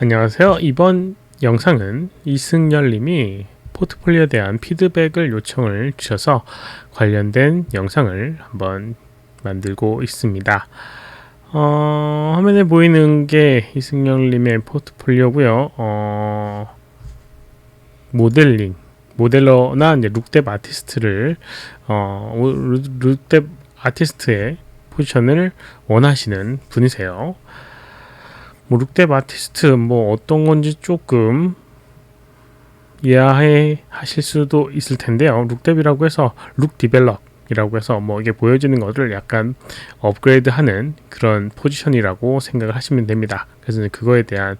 안녕하세요. 이번 영상은 이승열 님이 포트폴리오에 대한 피드백을 요청을 주셔서 관련된 영상을 한번 만들고 있습니다. 어, 화면에 보이는 게 이승열 님의 포트폴리오고요. 어, 모델링, 모델러나 이제 룩뎁 아티스트를 어, 룩- 룩뎁 아티스트의 포지션을 원하시는 분이세요. 뭐 룩뎁 아티스트 뭐 어떤 건지 조금 이해해 하실 수도 있을 텐데요. 룩뎁이라고 해서 룩 디벨롭이라고 해서 뭐 이게 보여지는 것을 약간 업그레이드하는 그런 포지션이라고 생각을 하시면 됩니다. 그래서 그거에 대한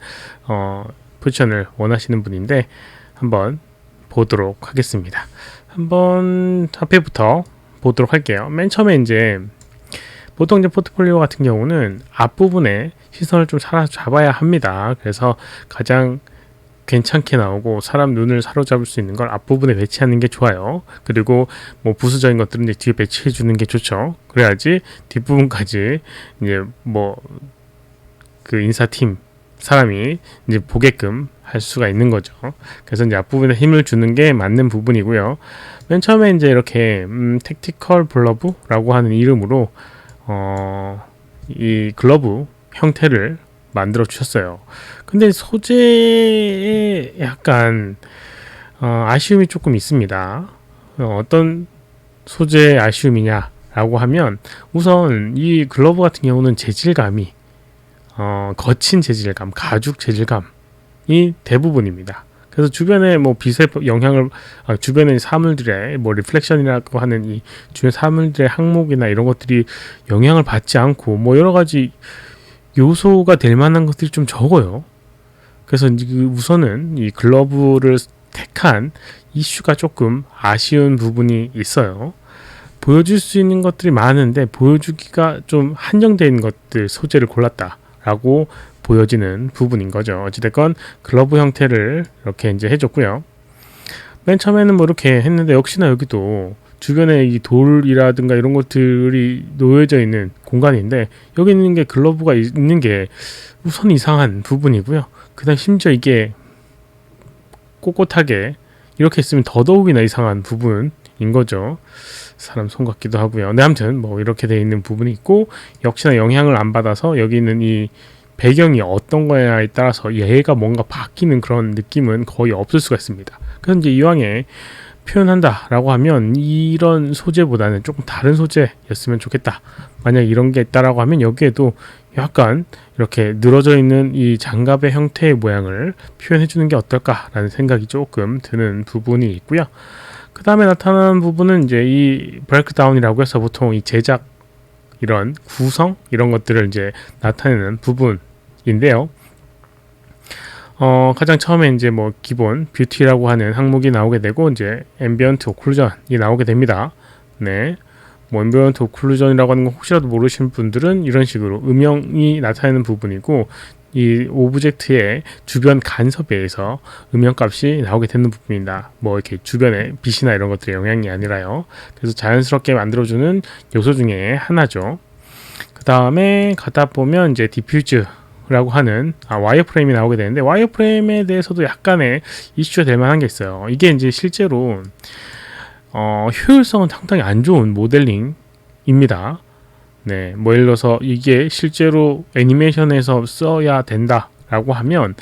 어, 포지션을 원하시는 분인데 한번 보도록 하겠습니다. 한번 앞에부터 보도록 할게요. 맨 처음에 이제 보통 이제 포트폴리오 같은 경우는 앞부분에 시선을 좀 사로잡아야 합니다. 그래서 가장 괜찮게 나오고 사람 눈을 사로잡을 수 있는 걸 앞부분에 배치하는 게 좋아요. 그리고 뭐 부수적인 것들은 이제 뒤에 배치해 주는 게 좋죠. 그래야지 뒷부분까지 이제 뭐 그 인사팀 사람이 이제 보게끔 할 수가 있는 거죠. 그래서 이제 앞부분에 힘을 주는 게 맞는 부분이고요. 맨 처음에 이제 이렇게 음, 택티컬 블러브라고 하는 이름으로 어, 이 글러브 형태를 만들어 주셨어요. 근데 소재에 약간 어, 아쉬움이 조금 있습니다. 어, 어떤 소재의 아쉬움이냐라고 하면 우선 이 글러브 같은 경우는 재질감이 어, 거친 재질감, 가죽 재질감이 대부분입니다. 그래서 주변에 뭐 빛의 영향을 아, 주변의 사물들의 뭐 리플렉션이라고 하는 이 주변 사물들의 항목이나 이런 것들이 영향을 받지 않고 뭐 여러 가지 요소가 될 만한 것들이 좀 적어요. 그래서 그 우선은 이 글러브를 택한 이슈가 조금 아쉬운 부분이 있어요. 보여줄 수 있는 것들이 많은데 보여주기가 좀 있는 것들 소재를 골랐다라고 보여지는 부분인 거죠. 어찌됐건 글러브 형태를 이렇게 이제 해줬고요. 맨 처음에는 뭐 이렇게 했는데 역시나 여기도 주변에 이 돌이라든가 이런 것들이 놓여져 있는 공간인데 여기 있는 게 글러브가 있는 게 우선 이상한 부분이고요. 그다음 심지어 이게 꼿꼿하게 이렇게 있으면 더더욱이나 이상한 부분인 거죠. 사람 손 같기도 하고요. 네, 아무튼 뭐 이렇게 돼 있는 부분이 있고 역시나 영향을 안 받아서 여기 있는 이 배경이 어떤 거냐에 따라서 얘가 뭔가 바뀌는 그런 느낌은 거의 없을 수가 있습니다. 그래서 이제 이왕에 표현한다라고 하면 이런 소재보다는 조금 다른 소재였으면 좋겠다. 만약 이런 게 있다라고 하면 여기에도 약간 이렇게 늘어져 있는 이 장갑의 형태의 모양을 표현해 주는 게 어떨까라는 생각이 조금 드는 부분이 있고요. 그 다음에 나타나는 부분은 이제 이 브레이크다운이라고 해서 보통 이 제작 이런 구성 이런 것들을 이제 나타내는 부분인데요. 어, 가장 처음에 이제 뭐 기본 뷰티라고 하는 항목이 나오게 되고 이제 앰비언트 오클루전이 나오게 됩니다. 네. 뭐 앰비언트 오클루전이라고 하는 거 혹시라도 모르시는 분들은 이런 식으로 음영이 나타나는 부분이고 이 오브젝트의 주변 간섭에 의해서 음영값이 나오게 되는 부분입니다. 뭐 이렇게 주변에 빛이나 이런 것들의 영향이 아니라요. 그래서 자연스럽게 만들어주는 요소 중에 하나죠. 그 다음에 가다 보면 이제 디퓨즈 라고 하는 아, 와이어프레임이 나오게 되는데 와이어프레임에 대해서도 약간의 이슈가 될 만한 게 있어요. 이게 이제 실제로 어, 효율성은 상당히 안 좋은 모델링입니다. 네, 뭐 예를 들어서 이게 실제로 애니메이션에서 써야 된다라고 하면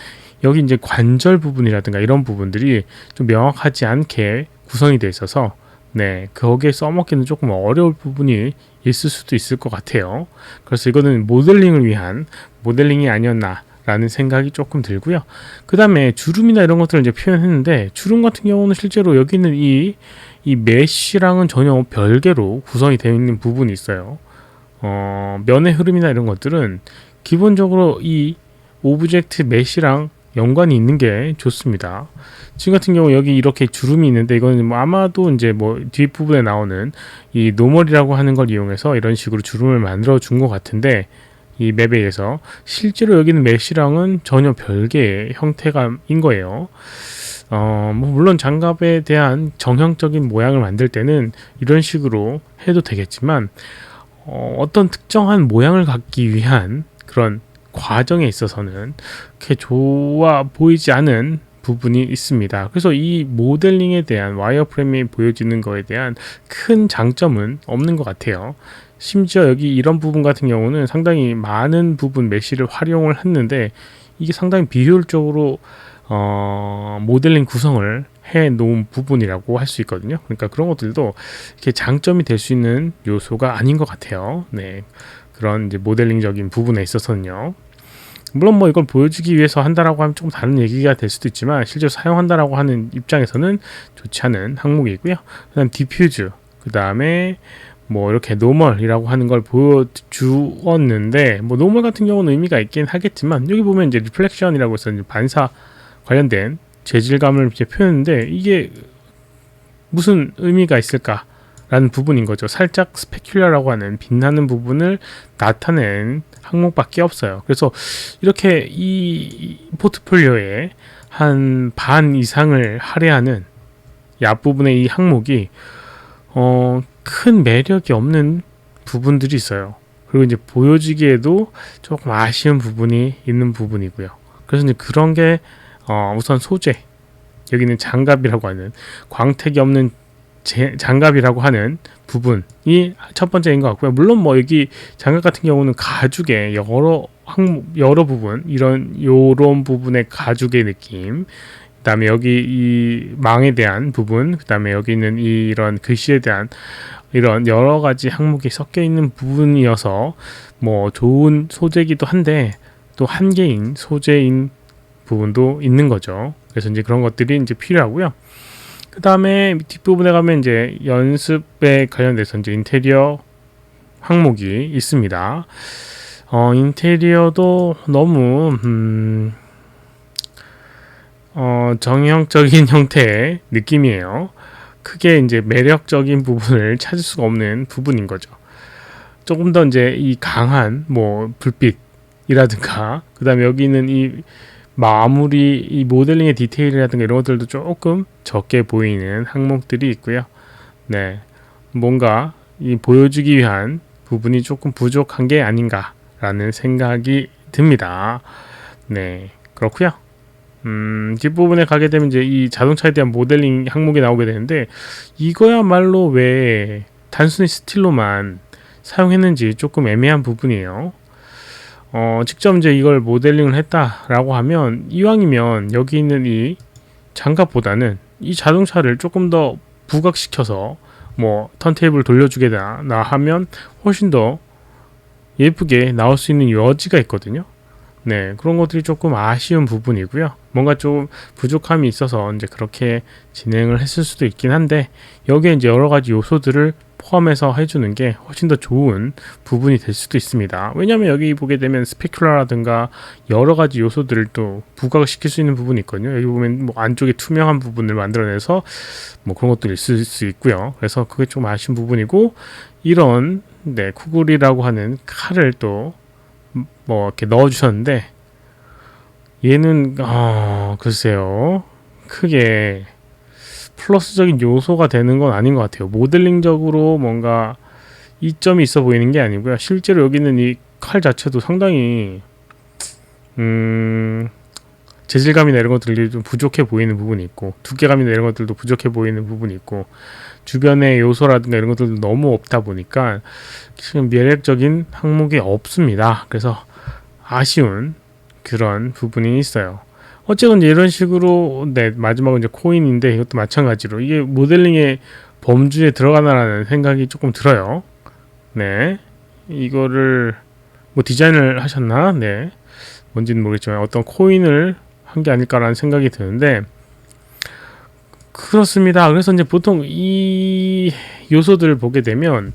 여기 이제 관절 부분이라든가 이런 부분들이 좀 명확하지 않게 구성이 돼 있어서 네, 거기에 써먹기는 조금 어려울 부분이 있을 수도 있을 것 같아요. 그래서 이거는 모델링을 위한 모델링이 아니었나 라는 생각이 조금 들고요. 그 다음에 주름이나 이런 것들을 이제 표현했는데 주름 같은 경우는 실제로 여기 있는 이, 이 메쉬랑은 전혀 별개로 구성이 되어 있는 부분이 있어요. 어, 면의 흐름이나 이런 것들은 기본적으로 이 오브젝트 메시랑 연관이 있는 게 좋습니다. 지금 같은 경우 여기 이렇게 주름이 있는데 이거는 뭐 아마도 이제 뭐 뒷부분에 나오는 이 노멀이라고 하는 걸 이용해서 이런 식으로 주름을 만들어 준 것 같은데 이 맵에 의해서 실제로 여기는 메시랑은 전혀 별개의 형태감인 거예요. 어, 뭐 물론 장갑에 대한 정형적인 모양을 만들 때는 이런 식으로 해도 되겠지만 어, 어떤 특정한 모양을 갖기 위한 그런 과정에 있어서는 그렇게 좋아 보이지 않은 부분이 있습니다. 그래서 이 모델링에 대한 와이어프레임이 보여지는 거에 대한 큰 장점은 없는 것 같아요. 심지어 여기 이런 부분 같은 경우는 상당히 많은 부분 메시를 활용을 했는데 이게 상당히 비효율적으로 어, 모델링 구성을 해 놓은 부분이라고 할 수 있거든요. 그러니까 그런 것들도 이렇게 장점이 될 수 있는 요소가 아닌 것 같아요. 네. 그런 이제 모델링적인 부분에 있어서는요. 물론 뭐 이걸 보여주기 위해서 한다라고 하면 조금 다른 얘기가 될 수도 있지만 실제로 사용한다라고 하는 입장에서는 좋지 않은 항목이고요. 그다음 디퓨즈, 그다음에 뭐 이렇게 노멀이라고 하는 걸 보여주었는데 뭐 노멀 같은 경우는 의미가 있긴 하겠지만 여기 보면 이제 리플렉션이라고 해서 이제 반사 관련된 재질감을 이제 표현했는데 이게 무슨 의미가 있을까? 라는 부분인 거죠. 살짝 스페큘라라고 하는 빛나는 부분을 나타낸 항목밖에 없어요. 그래서 이렇게 이 포트폴리오에 한반 이상을 할애하는 이 앞부분의 이 항목이 어, 큰 매력이 없는 부분들이 있어요. 그리고 이제 보여지기에도 조금 아쉬운 부분이 있는 부분이고요. 그래서 이제 그런 게 어, 우선 소재 여기는 장갑이라고 하는 광택이 없는 제, 장갑이라고 하는 부분이 첫 번째인 것 같고요. 물론 뭐 여기 장갑 같은 경우는 가죽의 여러 항 여러 부분 이런 요런 부분의 가죽의 느낌. 그다음에 여기 이 망에 대한 부분, 그다음에 여기 있는 이런 글씨에 대한 이런 여러 가지 항목이 섞여 있는 부분이어서 뭐 좋은 소재이기도 한데 또 한계인 소재인 부분도 있는 거죠. 그래서 이제 그런 것들이 이제 필요하고요. 그 다음에 뒷부분에 가면 이제 연습에 관련돼서 이제 인테리어 항목이 있습니다. 어, 인테리어도 너무, 음, 어, 정형적인 형태의 느낌이에요. 크게 이제 매력적인 부분을 찾을 수가 없는 부분인 거죠. 조금 더 이제 이 강한 뭐 불빛이라든가, 그 다음에 여기 있는 이 마무리 이 모델링의 디테일이라든가 이런 것들도 조금 적게 보이는 항목들이 있고요. 네, 뭔가 이 보여주기 위한 부분이 조금 부족한 게 아닌가라는 생각이 듭니다. 네, 그렇고요. 음, 뒷부분에 가게 되면 이제 이 자동차에 대한 모델링 항목이 나오게 되는데 이거야말로 왜 단순히 스틸로만 사용했는지 조금 애매한 부분이에요. 어, 직접 이제 이걸 모델링을 했다라고 하면 이왕이면 여기 있는 이 장갑보다는 이 자동차를 조금 더 부각시켜서 뭐 턴테이블 돌려주게나 하면 훨씬 더 예쁘게 나올 수 있는 여지가 있거든요. 네, 그런 것들이 조금 아쉬운 부분이고요. 뭔가 좀 부족함이 있어서 이제 그렇게 진행을 했을 수도 있긴 한데 여기에 이제 여러 가지 요소들을 포함해서 해주는 게 훨씬 더 좋은 부분이 될 수도 있습니다. 왜냐하면 여기 보게 되면 스페큘라라든가 여러 가지 요소들을 또 부각시킬 수 있는 부분이 있거든요. 여기 보면 뭐 안쪽에 투명한 부분을 만들어내서 뭐 그런 것들이 있을 수 있고요. 그래서 그게 좀 아쉬운 부분이고 이런 네 쿠글이라고 하는 칼을 또 뭐 이렇게 넣어주셨는데 얘는 아 글쎄요 크게 플러스적인 요소가 되는 건 아닌 것 같아요. 모델링적으로 뭔가 이점이 있어 보이는 게 아니고요. 실제로 여기 있는 이 칼 자체도 상당히 음 재질감이나 이런 것들이 좀 부족해 보이는 부분이 있고 두께감이나 이런 것들도 부족해 보이는 부분이 있고 주변의 요소라든가 이런 것들도 너무 없다 보니까 지금 매력적인 항목이 없습니다. 그래서 아쉬운 그런 부분이 있어요. 어쨌든 이런 식으로 네 마지막은 이제 코인인데 이것도 마찬가지로 이게 모델링의 범주에 들어가나라는 생각이 조금 들어요. 네 이거를 뭐 디자인을 하셨나? 네 뭔지는 모르겠지만 어떤 코인을 한 게 아닐까라는 생각이 드는데 그렇습니다. 그래서 이제 보통 이 요소들을 보게 되면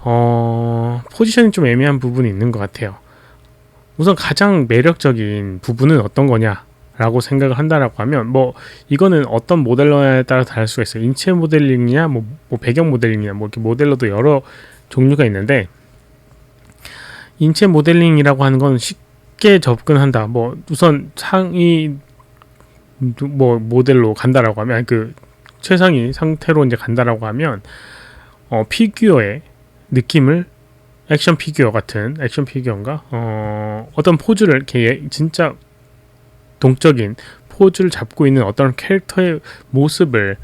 어 포지션이 좀 애매한 부분이 있는 것 같아요. 우선 가장 매력적인 부분은 어떤 거냐? 라고 생각을 한다라고 하면 뭐 이거는 어떤 모델러에 따라 다를 수가 있어요. 인체 모델링이냐 뭐, 뭐 배경 모델링이냐 뭐 이렇게 모델러도 여러 종류가 있는데 인체 모델링이라고 하는 건 쉽 게 접근한다. 뭐 우선 상위 뭐 모델로 간다라고 하면 그 최상위 상태로 이제 간다라고 하면 어 피규어의 느낌을 액션 피규어 같은 액션 피규어인가 어, 어떤 포즈를 이렇게 진짜 동적인 포즈를 잡고 있는 어떤 캐릭터의 모습을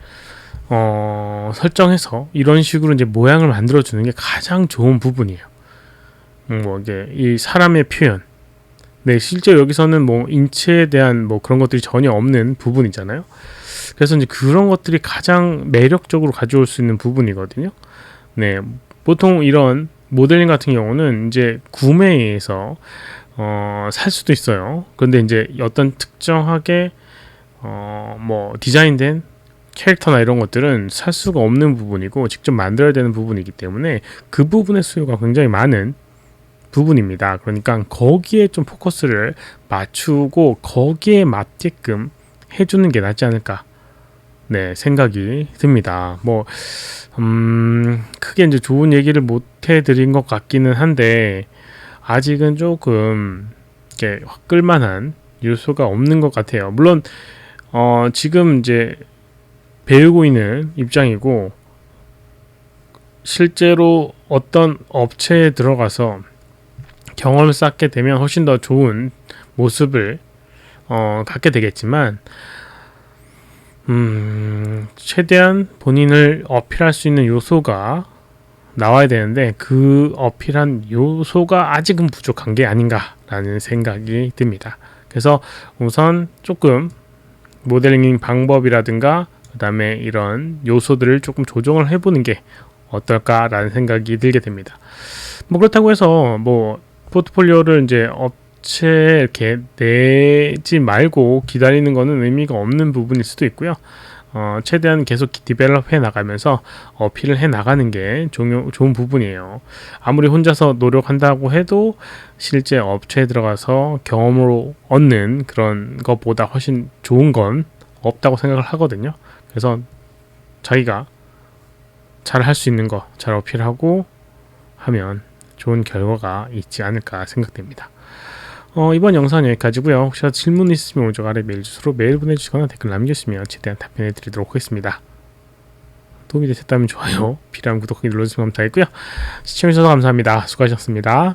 어, 설정해서 이런 식으로 이제 모양을 만들어 주는 게 가장 좋은 부분이에요. 음, 뭐 이게 이 사람의 표현. 네, 실제 여기서는 뭐 인체에 대한 뭐 그런 것들이 전혀 없는 부분이잖아요. 그래서 이제 그런 것들이 가장 매력적으로 가져올 수 있는 부분이거든요. 네, 보통 이런 모델링 같은 경우는 이제 구매에서 어, 살 수도 있어요. 그런데 이제 어떤 특정하게 어, 뭐 디자인된 캐릭터나 이런 것들은 살 수가 없는 부분이고 직접 만들어야 되는 부분이기 때문에 그 부분의 수요가 굉장히 많은 부분입니다. 그러니까 거기에 좀 포커스를 맞추고 거기에 맞게끔 해주는 게 낫지 않을까. 네, 생각이 듭니다. 뭐, 음, 크게 이제 좋은 얘기를 못 해드린 것 같기는 한데, 아직은 조금, 이렇게 확 끌만한 요소가 없는 것 같아요. 물론, 어, 지금 이제 배우고 있는 입장이고, 실제로 어떤 업체에 들어가서 경험을 쌓게 되면 훨씬 더 좋은 모습을 어, 갖게 되겠지만 음, 최대한 본인을 어필할 수 있는 요소가 나와야 되는데 그 어필한 요소가 아직은 부족한 게 아닌가라는 생각이 듭니다. 그래서 우선 조금 모델링 방법이라든가 그다음에 이런 요소들을 조금 조정을 해보는 게 어떨까라는 생각이 들게 됩니다. 뭐 그렇다고 해서 뭐 포트폴리오를 이제 업체에 이렇게 내지 말고 기다리는 거는 의미가 없는 부분일 수도 있고요. 어, 최대한 계속 디벨롭 해 나가면서 어필을 해 나가는 게 종요, 좋은 부분이에요. 아무리 혼자서 노력한다고 해도 실제 업체에 들어가서 경험으로 얻는 그런 것보다 훨씬 좋은 건 없다고 생각을 하거든요. 그래서 자기가 잘 할 수 있는 거 잘 어필하고 하면 좋은 결과가 있지 않을까 생각됩니다. 어, 이번 영상 여기까지고요. 혹시나 질문 있으시면 오른쪽 아래 메일 주소로 메일 보내주시거나 댓글 남겨주시면 최대한 답변해 드리도록 하겠습니다. 도움이 되셨다면 좋아요, 필요한 구독하기 눌러주시면 감사하겠고요. 시청해주셔서 감사합니다. 수고하셨습니다.